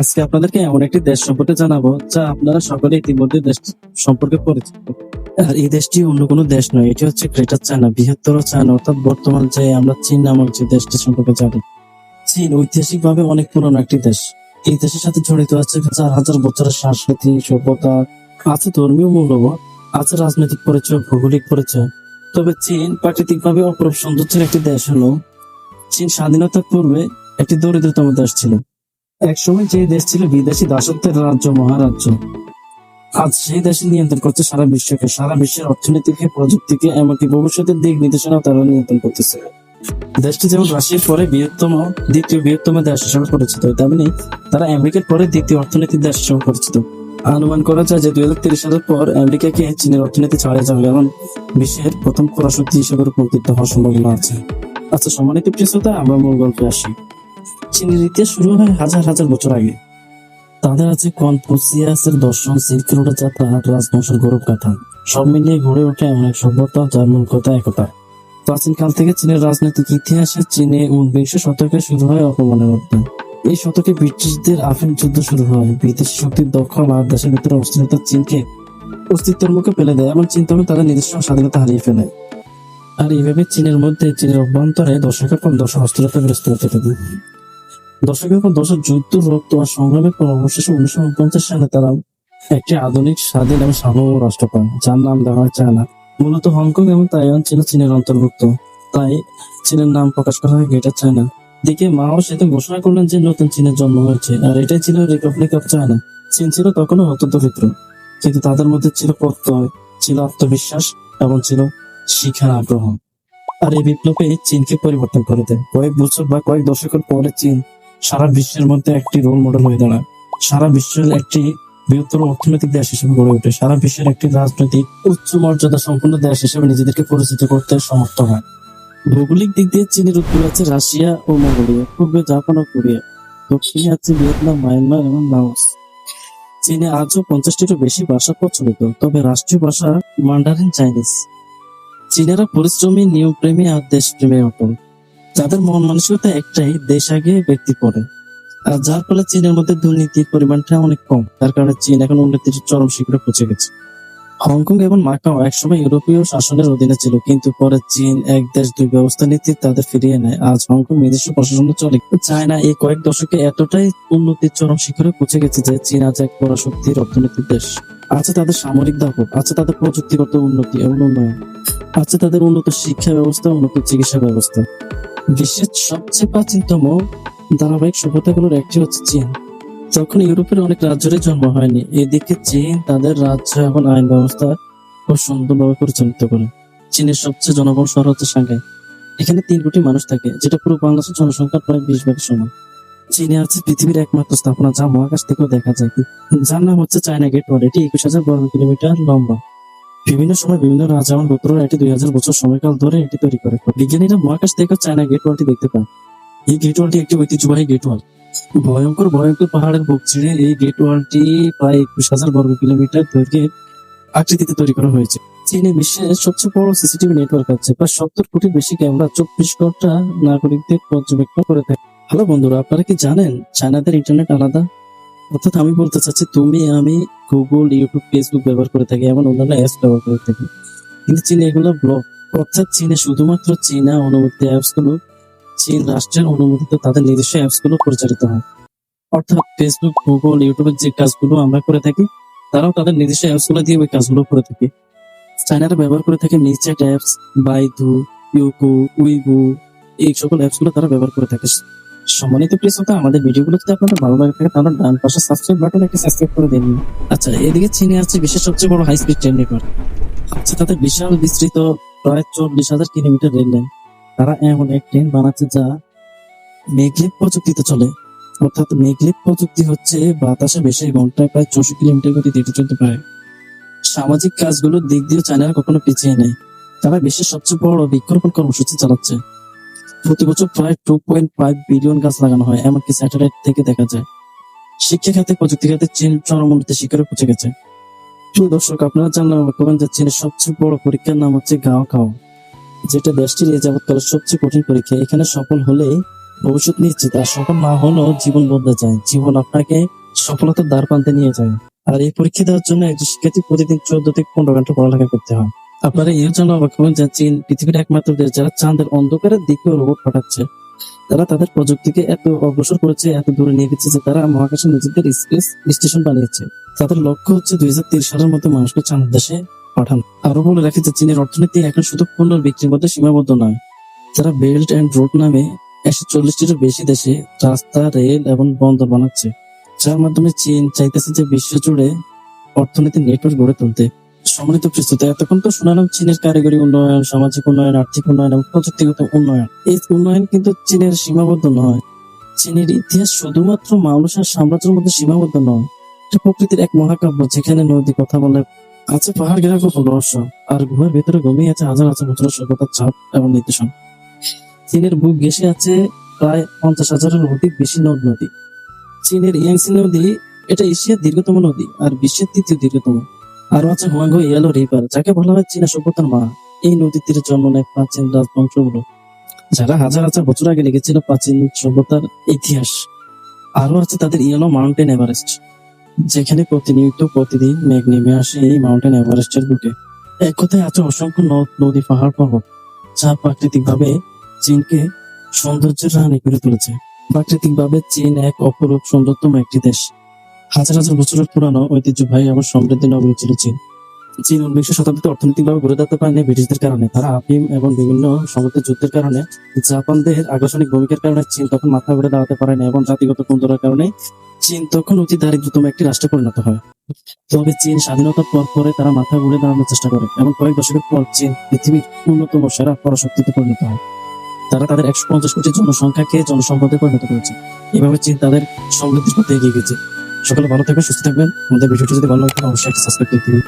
আজকে আপনাদেরকে এমন একটি দেশ সম্পর্কে জানাব, যা আপনারা সকলে ইতিমধ্যে দেশ সম্পর্কে পরিচিত। আর এই দেশটি অন্য কোনো দেশ নয়, এটি হচ্ছে গ্রেটার চায়না বৃহত্তর চায়না অর্থাৎ বর্তমান যে আমরা চীন নামক যে দেশটি সম্পর্কে জানি। চীন ঐতিহাসিকভাবে অনেক পুরনো একটি দেশ। এই দেশের সাথে জড়িত আছে হাজার হাজার বছরের সংস্কৃতি সভ্যতা, আছে ধর্মীয় মূল্যবোধ, আছে রাজনৈতিক পরিচয়, ভৌগোলিক পরিচয়। তবে চীন প্রাকৃতিকভাবে অপরূপ সৌন্দর্যের একটি দেশ হলো, চীন স্বাধীনতার পূর্বে একটি দরিদ্রতম দেশ ছিল। একসময় যে দেশ ছিল বিদেশি দাসত্বের রাজ্য, মহারাজ্য, আজ সেই দেশ নিয়ন্ত্রণ করছে সারা বিশ্বকে, সারা বিশ্বের অর্থনীতিকে, প্রযুক্তিকে, এমনকি ভবিষ্যতের দিক নির্দেশনা তারা নিয়ন্ত্রণ করতেছে। দেশটি যেমন রাশিয়ার পরে বৃহত্তম, দ্বিতীয় বৃহত্তম দেশ হিসেবে পরিচিত, তেমনি তারা আমেরিকার পরে দ্বিতীয় অর্থনীতির দেশ হিসেবে পরিচিত। অনুমান করা যায় যে দুই হাজার তিরিশ সালের পর আমেরিকাকে চীনের অর্থনীতি ছাড়িয়ে যাবে এবং বিশ্বের প্রথম পরাশক্তি হিসেবে রূপান্তরিত হওয়ার সম্ভাবনা আছে। আচ্ছা সম্মানিত প্রিয় শ্রোতা, আমরা মূল গল্পে আসি। চীনের ইতিহাস শুরু হয় হাজার হাজার বছর আগে। তাদের আছে কনফুসিয়াসের দর্শন সিল্ক রোডের যাত্রা আর রাজবংশের গৌরব কথা সব মিলিয়ে গড়ে ওঠে এক সভ্যতা যার মূল কথা একতা। প্রাচীন কাল থেকে চীনের রাজনৈতিক ইতিহাসে চীনে উনবিংশ শতকে শুরু হয় অপমানের মধ্যে। এই শতকে ব্রিটিশদের আফিম যুদ্ধ শুরু হয়। বিদেশি শক্তির দখল আর দেশের ভিতরে অস্থিরতা চীনকে অস্তিত্বের মুখে ফেলে দেয় এবং চীন তখন তাদের নিজস্ব স্বাধীনতা হারিয়ে ফেলে। আর এইভাবে চীনের মধ্যে চীনের অভ্যন্তরে দশকের পর দশক অস্থিরতা গ্রস্ত হতে থাকে দশকের পর দশক যুদ্ধ, রক্ত আর সংগ্রামের পর অবশেষে উনিশশো উনপঞ্চাশ সালে তারা একটি আধুনিক, স্বাধীন এবং সার্বভৌম রাষ্ট্র পায়, যার নাম দেওয়া হয় চায়না। মূলত হংকং এবং তাইওয়ান ছিল চীনের অন্তর্ভুক্ত। তাই চীনের নাম প্রকাশ করা হয় গ্রেটার চায়না। দিকে মাও সেতু ঘোষণা করলেন যে নতুন চীনের জন্ম হয়েছে, আর এটাই ছিল রিপাবলিক অফ চায়না চীন ছিল তখনও অত দরিদ্র কিন্তু তাদের মধ্যে ছিল প্রত্যয়, ছিল আত্মবিশ্বাস এবং ছিল শিক্ষার আগ্রহ। আর এই বিপ্লবে চীনকে পরিবর্তন করে দেয়। কয়েক বছর বা কয়েক দশকের পরে চীন সারা বিশ্বের মধ্যে একটি রোল মডেল হয়ে দাঁড়ায়। সারা বিশ্বের একটি বৃহত্তর অর্থনৈতিক দেশ হিসেবে গড়ে ওঠে। সারা বিশ্বের একটি রাজনৈতিক উচ্চ মর্যাদা সম্পন্ন দেশ হিসেবে নিজেদেরকে পরিচিত করতে সমর্থ হয়। ভৌগোলিক দিক দিয়ে চীনের উত্তরে আছে রাশিয়া ও মঙ্গোলিয়া, পূর্বে জাপান ও কোরিয়া, দক্ষিণে আছে ভিয়েতনাম, মায়ানমার এবং লাওস। চীনে আজও পঞ্চাশটিরও বেশি ভাষা প্রচলিত, তবে রাষ্ট্রীয় ভাষা মান্ডারিন চাইনিজ। চীনেরা পরিশ্রমী নিয়মপ্রেমী আর দেশপ্রেমী অটল। যাদের মন মানসিকতা একটাই, দেশ আগে ব্যক্তি পরে। আর যার ফলে চীনের মধ্যে দুর্নীতির পরিমাণটা অনেক কম, তার কারণে চীন এখন উন্নতির চরম শিখরে পৌঁছে গেছে। হংকং এবং মাকাও একসময় ইউরোপীয় শাসনের অধীনে ছিল, কিন্তু পরে চীন এক দেশ, দুই ব্যবস্থা নীতি তাদের ফিরিয়ে নেয়। আজ হংকং নিজস্ব প্রশাসন চলে। চায়না এই কয়েক দশকে এতটাই উন্নতির চরম শিখরে পৌঁছে গেছে যে চীন আজ এক পরাশক্তির অর্থনৈতিক দেশ। আছে তাদের সামরিক দাপট আছে তাদের প্রযুক্তিগত উন্নতি এবং উন্নয়ন আছে তাদের উন্নত শিক্ষা ব্যবস্থা, উন্নত চিকিৎসা ব্যবস্থা। বিশ্বের সবচেয়ে প্রাচীনতম ধারাবাহিক সভ্যতাগুলোর একটি হচ্ছে চীন। তখন ইউরোপের অনেক রাজ্যের জন্ম হয়নি, এদিকে চীন তাদের রাজ্য এবং আইন ব্যবস্থা খুব সুন্দরভাবে পরিচালিত করে। চীনের সবচেয়ে জনবল শহর হচ্ছে সাংঘাই এখানে তিন কোটি মানুষ থাকে, যেটা পুরো বাংলাদেশের জনসংখ্যার প্রায় বিশ ভাগের সমান। চীনে আছে পৃথিবীর একমাত্র স্থাপনা, যা মহাকাশ থেকেও দেখা যায়। যার নাম হচ্ছে চায়না গেট ওয়াল এটি একুশ হাজার বর্গ কিলোমিটার লম্বা। বিভিন্ন সময় বিভিন্ন রাজা এবং লোকরা এটি দুই হাজার বছর সময়কাল ধরে এটি তৈরি করে। বিজ্ঞানীরা মহাকাশ থেকে চায়না গেট ওয়ালটি দেখতে পায় এই গেট ওয়ালটি একটি ঐতিহ্যবাহী গেট ওয়াল ভয়ঙ্কর ভয়ঙ্কর পাহাড়ের বুক ছিঁড়ে এই গেট ওয়ালটি প্রায় একুশ হাজার বর্গ কিলোমিটার দৈর্ঘ্যের আকৃতিতে তৈরি করা হয়েছে। চীনে বিশ্বের সবচেয়ে বড় সিসিটিভি নেটওয়ার্ক আছে, প্রায় সত্তর কোটির বেশি ক্যামেরা চব্বিশ ঘণ্টা নাগরিকদের পর্যবেক্ষণ করে থাকে। হ্যালো বন্ধুরা, আপনারা কি জানেন চায়নাদের ইন্টারনেট আলাদা? অর্থাৎ আমি বলতে চাচ্ছি, তুমি, আমি গুগল ইউটিউব ফেসবুক ব্যবহার করে থাকি, এমন অন্যান্য অ্যাপস ব্যবহার করে থাকি। কিন্তু চীনে এগুলো ব্লক অর্থাৎ চীনে শুধুমাত্র চীনা অনুমোদিত অ্যাপসগুলো, চীন রাষ্ট্রের অনুমোদিত তাদের নিজস্ব অ্যাপসগুলো পরিচালিত হয়। অর্থাৎ ফেসবুক গুগল ইউটিউবের যে কাজগুলো আমরা করে থাকি, তারাও তাদের নিজস্ব অ্যাপসগুলো দিয়ে ওই কাজগুলো করে থাকে। চায়নারা ব্যবহার করে থাকে মিচেট অ্যাপস বাইদু ইউকু উইবু এই সকল অ্যাপসগুলো তারা ব্যবহার করে থাকে। সম্মানিত প্রিয় শ্রোতা, আমাদের ভিডিওগুলো যদি আপনাদের ভালো লাগে থাকে, তাহলে ডান পাশে সাবস্ক্রাইব বাটন একটি সাবস্ক্রাইব করে দিন। আচ্ছা এদিকে চীনে আছে বিশ্বের সবচেয়ে বড় হাই স্পিড ট্রেন নেটওয়ার্ক আচ্ছা তাদের বিশাল বিস্তৃত প্রায় চল্লিশ হাজার কিলোমিটার রেল লাইন তারা এমন এক ট্রেন বানাচ্ছে যা মেঘলিপ প্রযুক্তিতে চলে। অর্থাৎ মেঘলিপ প্রযুক্তি হচ্ছে বাতাসে বেশি ঘন্টায় প্রায় চৌষট্টি কিলোমিটার গতি দিতে চলতে পারে। সামাজিক কাজগুলোর দিক দিয়ে চায়নারা কখনো পিছিয়ে নেই। তারা বিশ্বের সবচেয়ে বড় বৃক্ষরোপণ কর্মসূচি চালাচ্ছে। প্রতি বছর প্রায় টু পয়েন্ট ফাইভ বিলিয়ন গাছ লাগানো হয়, এমনকি স্যাটেলাইট থেকে দেখা যায়। শিক্ষা খাতে প্রযুক্তি খাতে চীন চরম উন্নতি শিখরে পৌঁছে গেছে। প্রিয় দর্শক, আপনারা জানলাম করবেন যে চীনের সবচেয়ে বড় পরীক্ষার নাম হচ্ছে গাও খাও, যেটা দেশটির এ যাবৎকালের সবচেয়ে কঠিন পরীক্ষা। এখানে সফল হলেই ভবিষ্যৎ নিশ্চিত, আর সফল না হলেও জীবন বদলে যায়। জীবন আপনাকে সফলতার দ্বার প্রান্তে নিয়ে যায়। আর এই পরীক্ষা দেওয়ার জন্য একজন শিক্ষার্থী প্রতিদিন চোদ্দ থেকে পনেরো ঘণ্টা পড়ালেখা করতে হয়। আপনারা এর জন্য অবাক হবেন যে চীন পৃথিবীর একমাত্র দেশ যারা চাঁদের অন্ধকারের দিকেও রোবট পাঠাচ্ছে। তারা তাদের প্রযুক্তিকে এত অগ্রসর করেছে, এত দূরে নিয়ে গেছে যে তারা মহাকাশে নিজেদের স্পেস স্টেশন বানিয়েছে। তাদের লক্ষ্য হচ্ছে দুই হাজার তিরিশ সালের মধ্যে মানুষকে চাঁদ দেশে পাঠানো। আরও বলে রাখি যে চীনের অর্থনীতি এখন শুধু পণ্য বিক্রির মধ্যে সীমাবদ্ধ নয়। তারা বেল্ট অ্যান্ড রোড নামে একশো চল্লিশটিরও বেশি দেশে রাস্তা, রেল এবং বন্দর বানাচ্ছে, যার মাধ্যমে চীন চাইতেছে যে বিশ্ব জুড়ে অর্থনীতির নেটওয়ার্ক গড়ে তুলতে। সম্মানিত প্রস্তুতি এতক্ষণ তো শোনালাম চীনের কারিগরি উন্নয়ন, সামাজিক উন্নয়ন, আর্থিক উন্নয়ন এবং প্রযুক্তিগত উন্নয়ন। এই উন্নয়ন কিন্তু চীনের সীমাবদ্ধ নয়। চীনের ইতিহাস শুধুমাত্র মানুষের সাম্রাজ্যের মধ্যে সীমাবদ্ধ নয়। এটা প্রকৃতির এক মহাকাব্য, যেখানে নদী, কথা বলে আছে, পাহাড় ঘেরা গোপন রহস্য, আর গুহার ভেতরে ঘুমিয়ে আছে হাজার হাজার বছরের সভ্যতার চাপ এবং নির্দেশন চীনের বুক ঘেসে আছে প্রায় পঞ্চাশ হাজারের অধিক বেশি নদ নদী। চীনের ইয়াংসি নদী, এটা এশিয়ার দীর্ঘতম নদী, আর বিশ্বের তৃতীয় দীর্ঘতম। আরও আছে হুয়াঙ্গো ইয়েলো রিভার যাকে বলা হয় চীনা সভ্যতার মা, এই নদীর তীরে জন্ম নেয় প্রাচীন রাজবংশগুলো। যারা হাজার হাজার বছর আগে লিখেছিল প্রাচীন সভ্যতার ইতিহাস আরও আছে তাদের ইয়েলো মাউন্টেন এভারেস্ট, যেখানে প্রতিনিয়ত প্রতিদিন মেঘ নেমে আসে এই মাউন্টেন এভারেস্টের বুকে। এক কথায় আছে অসংখ্য নদ, নদী, পাহাড়, পর্বত, যা প্রাকৃতিক ভাবে চীনকে সৌন্দর্যের রানী করে তুলেছে। প্রাকৃতিক ভাবে চীন এক অপরূপ সুন্দরতম একটি দেশ। হাজার হাজার বছরের পুরানো ঐতিহ্যবাহী এবং সমৃদ্ধি নগরী ছিল চীন। চীন উনিশশো শতাব্দীতে অর্থনৈতিকভাবে গড়ে দাঁড়াতে পারেনি ব্রিটিশদের কারণে। তারা আফিম এবং বিভিন্ন সমুদ্রের যুদ্ধের কারণে জাপানদের আকর্ষণিক ভূমিকার কারণে চীন তখন মাথা ঘুরে দাঁড়াতে পারেনি এবং জাতিগত কুন্দরার কারণে চীন তখন অতি দারিদ্রতম একটি রাষ্ট্রে পরিণত হয়। তবে চীন স্বাধীনতার পর পরে তারা মাথা ঘুরে দাঁড়ানোর চেষ্টা করে এবং কয়েক দশকের পর চীন পৃথিবীর অন্যতম সেরা পরাশক্তিতে পরিণত হয়। তারা তাদের একশো পঞ্চাশ কোটি জনসংখ্যাকে জনসম্পদে পরিণত করেছে। এভাবে চীন তাদের সমৃদ্ধির পথে এগিয়ে গেছে। সকালে ভালো থাকবেন সুস্থ থাকবেন। আমাদের ভিডিওটি যদি ভালো লাগে অবশ্যই সাবস্ক্রাইব করে দিন